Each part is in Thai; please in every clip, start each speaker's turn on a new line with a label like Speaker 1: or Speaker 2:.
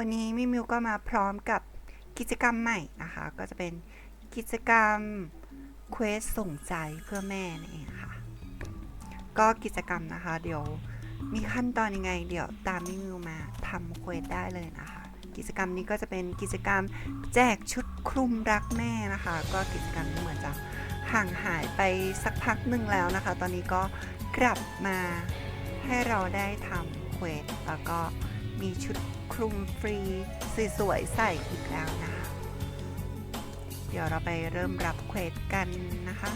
Speaker 1: วันนี้มาพร้อมกับกิจกรรมใหม่นะคะ ก็จะเป็นกิจกรรมเควสส่งใจเพื่อแม่นั่นเองค่ะ ก็กิจกรรมนะคะ เดี๋ยวมีขั้นตอนยังไง เดี๋ยวตามมิมิวมาทำเควสได้เลยนะคะ กิจกรรมนี้ก็จะเป็นกิจกรรมแจกชุดคลุมรักแม่นะคะ ก็กิจกรรมนี้เหมือนจะห่างหายไปสักพักหนึ่งแล้วนะคะ ตอนนี้ก็กลับมาให้เราได้ทำเควสแล้วก็มีชุด คลุมฟรีสวยๆใส่อีกแล้วนะคะเดี๋ยวเราไปเริ่มรับเควสกันนะคะ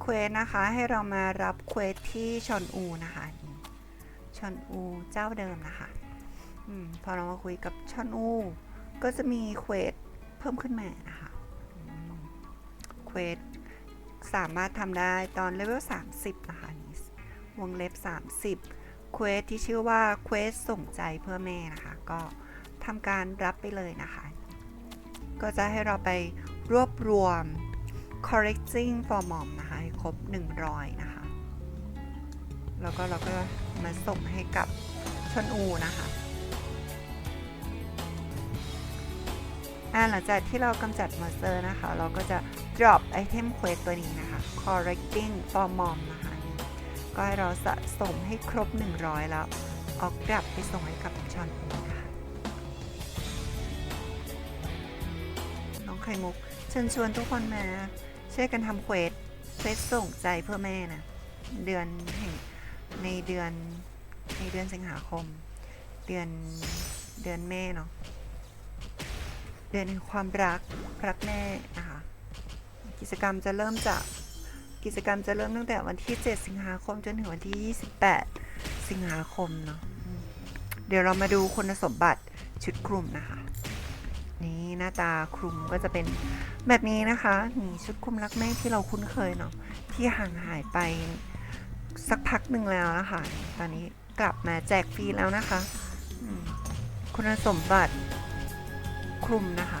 Speaker 1: เควสนะคะให้เรามารับเควสที่ชอนอูนะคะชอนอูเจ้าเดิมนะคะอพอเรามาคุยกับชอนอู ก็จะมีเควสเพิ่มขึ้นมานะคะ เควสสามารถทำได้ตอนเลเวล 30 นะคะนี่วงเล็บ 30 เควสที่ชื่อว่าเควสส่งใจเพื่อแม่นะคะ ก็ทำการรับไปเลยนะคะ ก็จะให้เราไปรวบรวม correcting for mom นะคะให้ครบ 100 นะคะ แล้วก็เราก็มาส่งให้กับชนอูนะคะ หลังจากที่เรากำจัดมอนสเตอร์นะคะ เราก็จะ drop item quest ตัวนี้นะคะ correcting for mom นะคะนี่ก็ให้เราสะสมให้ครบ 100 แล้วเอากลับไปส่งให้กับชอนอูนะคะน้องไข่มุกเชิญชวนทุกคนมาช่วยกันทำเควสเควสส่งใจเพื่อแม่นะ เดือนแห่งในเดือนในเดือนสิงหาคม เดือนเดือนแม่เนาะ เดือนแห่งความรักรักแม่นะคะกิจกรรมจะเริ่มจากกิจกรรมจะเริ่มตั้งแต่วันที่ 7 สิงหาคมจนถึงวันที่ 28 สิงหาคมเนาะเดี๋ยวเรามาดูคุณสมบัติชุดคลุมนะคะ นี่หน้าตาคลุมก็จะเป็นแบบนี้นะคะนี่ชุดคลุมรักแม่ที่เราคุ้นเคยเนาะที่ห่างหายไปสักพักหนึ่งแล้วนะคะ ตอนนี้กลับมาแจกฟรีแล้วนะคะ คุณสมบัติ คลุมนะคะ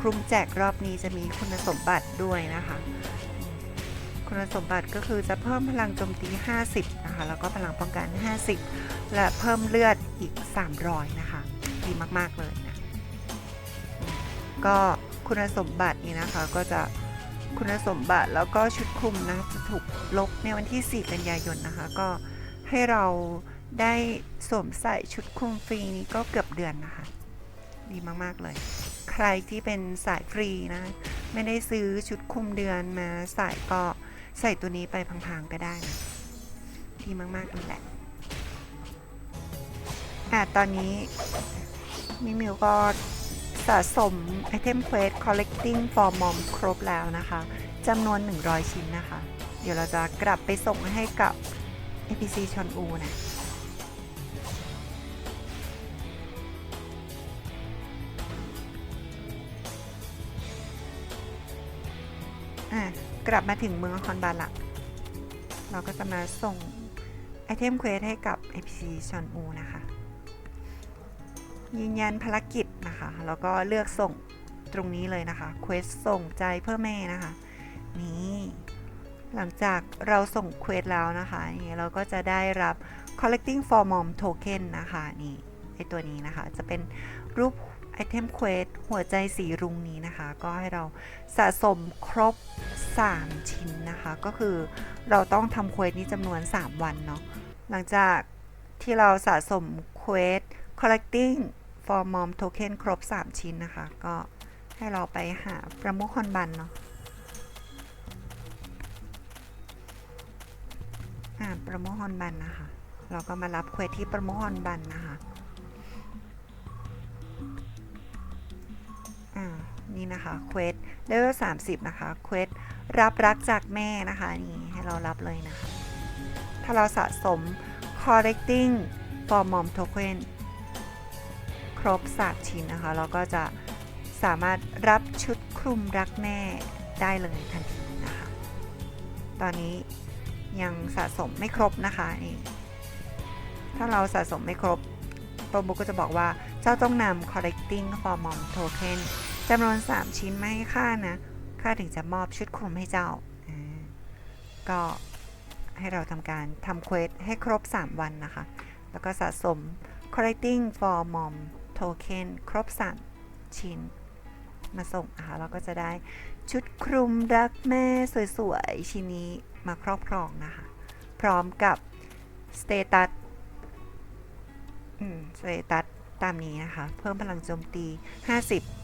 Speaker 1: คลุมแจกรอบนี้จะมีคุณสมบัติด้วยนะคะ คุณสมบัติก็คือจะเพิ่มพลังโจมตี 50 นะคะ แล้วก็พลังป้องกัน 50 และเพิ่มเลือดอีก 300 นะคะ ดีมากๆเลยนะ ก็คุณสมบัตินี้นะคะก็จะคุณสมบัติแล้วก็ชุดคลุมนะจะถูกลบในวันที่ 4 กันยายนนะคะ ก็ให้เราได้สวมใส่ชุดคลุมฟรีนี้ก็เกือบเดือนนะคะ ดีมาก ๆ เลย ใครที่เป็นสายฟรีนะ ไม่ได้ซื้อชุดคุมเดือนมาใส่ก็ใส่ตัวนี้ไปพังๆก็ได้นะดีมากๆเลยแหละอะตอนนี้มิมิวก็สะสมไอเทมเควส collecting for mom ครบแล้วนะคะจำนวน 100 ชิ้นนะคะ เดี๋ยวเราจะกลับไปส่งให้กับ APC ชอนอูนะ กลับมาถึงเมืองคอนบาละเราก็จะมาส่งไอเทมเควสให้กับ APC ชอนอูนะคะ ยืนยันภารกิจนะคะ แล้วก็เลือกส่งตรงนี้เลยนะคะเควสส่งใจเพื่อแม่นะคะ นี่หลังจากเราส่งเควสแล้วนะคะนี่เราก็จะได้รับ collecting for mom token นะคะ นี่ไอตัวนี้นะคะ จะเป็นรูป ไอเทมเควสหัวใจสีรุ้งนี้นะคะ ก็ให้เราสะสมครบ 3 ชิ้นนะคะ ก็คือเราต้องทำเควสนี้จำนวน 3 วันเนาะหลังจากที่เราสะสมเควส collecting for mom token ครบ 3 ชิ้นนะคะ ก็ให้เราไปหาประมุขคอนบันเนาะอ่าประมุขคอนบันนะคะ เราก็มารับเควสที่ประมุขคอนบันนะคะ นี่นะคะเควสเลเวล30 นะคะเควสรับรักจากแม่นะคะนี่ให้เรารับเลยนะคะ ถ้าเราสะสม collecting for mom token ครบ3ชิ้นนะคะ เราก็จะสามารถรับชุดคลุมรักแม่ได้เลยทันทีนะคะ ตอนนี้ยังสะสมไม่ครบนะคะนี่ถ้าเราสะสมไม่ครบโปรโมก็จะบอกว่าเจ้าต้องนำ collecting for mom token จำนวน3ชิ้นมาให้ค่านะค่าถึงจะมอบชุดคลุมให้เจ้า ก็ให้เราทำการทำเควสให้ครบ 3 วันนะคะ แล้วก็สะสม collecting for mom token ครบ 3 ชิ้น มาส่งนะคะเราก็จะได้ชุดคลุมรักแม่สวยๆ ชิ้นนี้มาครอบครองนะคะ พร้อมกับสเตตัสอืมสเตตัสตามนี้นะคะ เพิ่มพลังโจมตี 50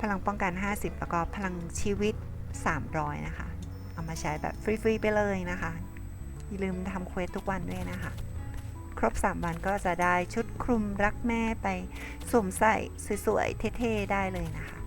Speaker 1: พลังป้องกัน 50 แล้วก็พลังชีวิต 300 นะคะ เอามาใช้แบบฟรีๆไปเลยนะคะ อย่าลืมทำเควสทุกวันด้วยนะคะ ครบ 3 วันก็จะได้ชุดคลุมรักแม่ไปสวมใส่สวยๆเท่ๆได้เลยนะคะ